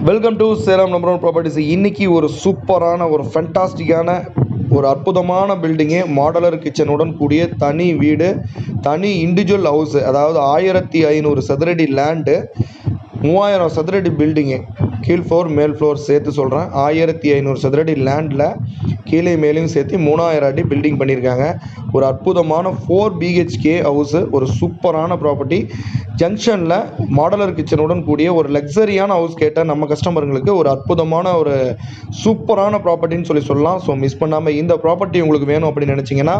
Welcome to Salem number one properties இன்னைக்கு ஒரு சூப்பரான ஒரு ஃபென்டாஸ்டிக்கான ஒரு அற்புதமான பில்டிங்கு மாடலர் கிச்சனுடன் கூடிய தனி வீடு தனி இண்டிவிஜுவல் ஹவுஸு அதாவது ஆயிரத்தி ஐநூறு சதுரடி லேண்டு மூவாயிரம் சதுரடி பில்டிங்கு கீழ் ஃப்ளோர் மேல் ஃப்ளோர் சேர்த்து சொல்கிறேன் ஆயிரத்தி ஐநூறு சதுரடி லேண்டில் கீழே மேலேயும் சேர்த்து மூணாயிரம் அடி பில்டிங் பண்ணியிருக்காங்க. ஒரு அற்புதமான ஃபோர் பிஹெச்கே ஹவுஸு ஒரு சூப்பரான ப்ராப்பர்ட்டி ஜங்ஷனில் மாடலர் கிச்சனுடன் கூடிய ஒரு லக்ஸரியான ஹவுஸ் கேட்ட நம்ம கஸ்டமருங்களுக்கு ஒரு அற்புதமான ஒரு சூப்பரான ப்ராப்பர்ட்டின்னு சொல்லி சொல்லலாம். ஸோ மிஸ் பண்ணாமல் இந்த ப்ராப்பர்ட்டி உங்களுக்கு வேணும் அப்படின்னு நினச்சிங்கன்னா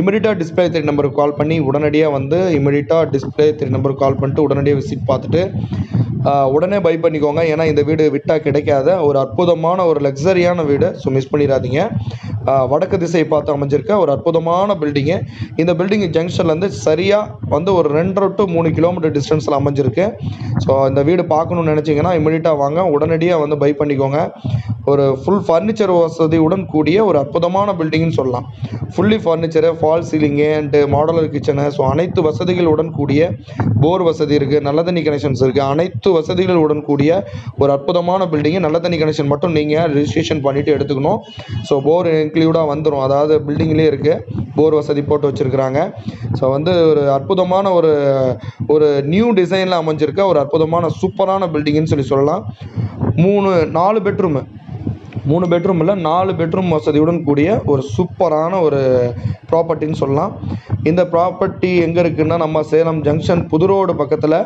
இமிடியட்டாக டிஸ்பிளே த்ரீ நம்பருக்கு கால் பண்ணி உடனடியாக வந்து இமிடியட்டாக டிஸ்பிளே த்ரீ நம்பருக்கு கால் பண்ணிட்டு உடனடியாக விசிட் பார்த்துட்டு உடனே பை பண்ணிக்கோங்க. ஏன்னா இந்த வீடு விட்டால் கிடைக்காத ஒரு அற்புதமான ஒரு லக்ஸரியான வீடு. ஸோ மிஸ் பண்ணிடாதீங்க. வடக்கு திசை பார்த்து அமைஞ்சிருக்க ஒரு அற்புதமான பில்டிங்கு இந்த பில்டிங் ஜங்ஷன்லேருந்து சரியாக வந்து ஒரு ரெண்டரை டு மூணு கிலோமீட்டர் டிஸ்டன்ஸில் அமைஞ்சிருக்கு. ஸோ இந்த வீடு பார்க்கணுன்னு நினச்சிங்கன்னா இமிடியட்டாக வாங்க. உடனடியாக வந்து பை பண்ணிக்கோங்க. ஒரு ஃபுல் ஃபர்னிச்சர் வசதியுடன் கூடிய ஒரு அற்புதமான பில்டிங்னு சொல்லலாம். Fully furniture fall ceiling and modular kitchen so அனைத்து வசதிகளுடன் கூடிய போர் வசதி இருக்குது நல்ல தண்ணி கனெக்ஷன்ஸ் இருக்குது அனைத்து வசதிகளுடன் கூடிய ஒரு அற்புதமான பில்டிங்கு நல்ல தண்ணி கனெக்ஷன் மட்டும் நீங்கள் ரிஜிஸ்ட்ரேஷன் பண்ணிவிட்டு எடுத்துக்கணும். ஸோ போர் இன்க்ளூடாக வந்துடும் அதாவது பில்டிங்லேயே இருக்குது போர் வசதி போட்டு வச்சுருக்குறாங்க. ஸோ வந்து ஒரு அற்புதமான ஒரு ஒரு நியூ டிசைனில் அமைஞ்சிருக்க ஒரு அற்புதமான சூப்பரான பில்டிங்னு சொல்லி சொல்லலாம். மூணு நாலு பெட்ரூமு மூணு பெட்ரூம் இல்லை நாலு பெட்ரூம் வசதியுடன் கூடிய ஒரு சூப்பரான ஒரு ப்ராப்பர்ட்டின்னு சொல்லலாம். இந்த ப்ராப்பர்ட்டி எங்கே இருக்குதுன்னா நம்ம சேலம் ஜங்ஷன் புது ரோடு பக்கத்தில்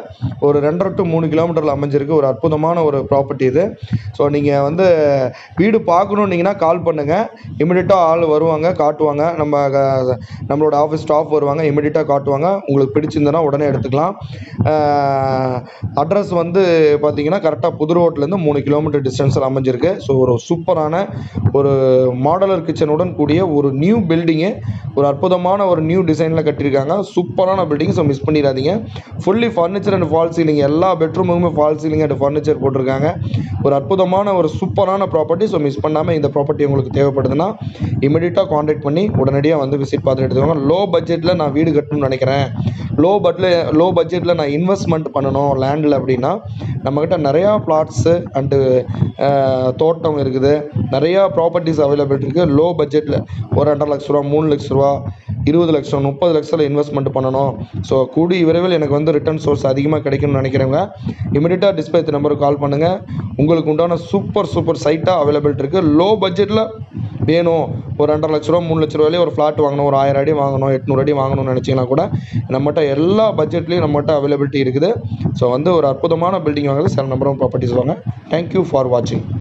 ஒரு ரெண்டரை டு மூணு கிலோமீட்டரில் அமைஞ்சிருக்கு ஒரு அற்புதமான ஒரு ப்ராப்பர்ட்டி இது. ஸோ நீங்கள் வந்து வீடு பார்க்கணுன்னீங்கன்னா கால் பண்ணுங்கள் இமிடியட்டாக ஆள் வருவாங்க காட்டுவாங்க. நம்ம நம்மளோட ஆஃபீஸ் ஸ்டாஃப் வருவாங்க இமிடியட்டாக காட்டுவாங்க. உங்களுக்கு பிடிச்சிருந்தனா உடனே எடுத்துக்கலாம். அட்ரஸ் வந்து பார்த்தீங்கன்னா கரெக்டாக புது ரோட்லேருந்து மூணு கிலோமீட்டர் டிஸ்டன்ஸில் அமைஞ்சிருக்கு. ஸோ ஒரு சூப்பரான ஒரு மாடலர் கிச்சனுடன் கூடிய ஒரு நியூ பில்டிங்கு ஒரு அற்புதமான ஒரு நியூ டிசைனில் கட்டியிருக்காங்க. சூப்பரான பில்டிங் ஸோ மிஸ் பண்ணிடாதீங்க. Fully furniture and fall ceiling எல்லா பெட்ரூமுமே ஃபால் சீலிங் அண்ட் ஃபர்னிச்சர் போட்டிருக்காங்க. ஒரு அற்புதமான ஒரு சூப்பரான ப்ராப்பர்ட்டி ஸோ மிஸ் பண்ணாமல் இந்த ப்ராப்பர்ட்டி உங்களுக்கு தேவைப்படுதுன்னா இமிடியட்டாக காண்டாக்ட் பண்ணி உடனடியாக வந்து விசிட் பார்த்துட்டு எடுத்துக்கோங்க. லோ பட்ஜெட்டில் நான் வீடு கட்டணும்னு நினைக்கிறேன். லோ பட்ல லோ பட்ஜெட்டில் நான் இன்வெஸ்ட்மெண்ட் பண்ணணும் லேண்டில் அப்படின்னா நம்மக்கிட்ட நிறையா ப்ளாட்ஸு அண்டு தோட்டம் இருக்குது. நிறையா ப்ராப்பர்ட்டிஸ் அவைலபிள் இருக்குது லோ பட்ஜெட்டில் ஒரு ரெண்டரை லட்ச ரூபா மூணு லட்ச ரூபா இருபது லட்சம் முப்பது லட்சத்தில் இன்வெஸ்ட்மெண்ட் பண்ணணும். ஸோ கூடி விரைவில் எனக்கு வந்து ரிட்டர்ன் சோர்ஸ் அதிகமாக கிடைக்கும்னு நினைக்கிறவங்க இமீடியட்டாக டிஸ்பிளே நம்பருக்கு கால் பண்ணுங்கள் உங்களுக்கு உண்டான சூப்பர் சூப்பர் சைட்டாக அவைலபிள் இருக்குது லோ பட்ஜெட்டில் வேணும் ஒரு ரெண்டரை லட்ச ரூபா மூணு லட்ச ரூபாயிலே ஒரு ஃப்ளாட் வாங்கணும் ஒரு ஆயிரம் அடி வாங்கணும் எட்நூறு அடி வாங்கணும்னு நினச்சிங்கன்னா கூட நம்மகிட்ட எல்லா பட்ஜெட்லேயும் நம்மகிட்ட அவைலபிலிட்டி இருக்குது. ஸோ வந்து ஒரு அற்புதமான பில்டிங் வாங்குறது சில நம்பரும் ப்ராப்பர்ட்டிஸ் வாங்க. தேங்க்யூ ஃபார் வாட்சிங்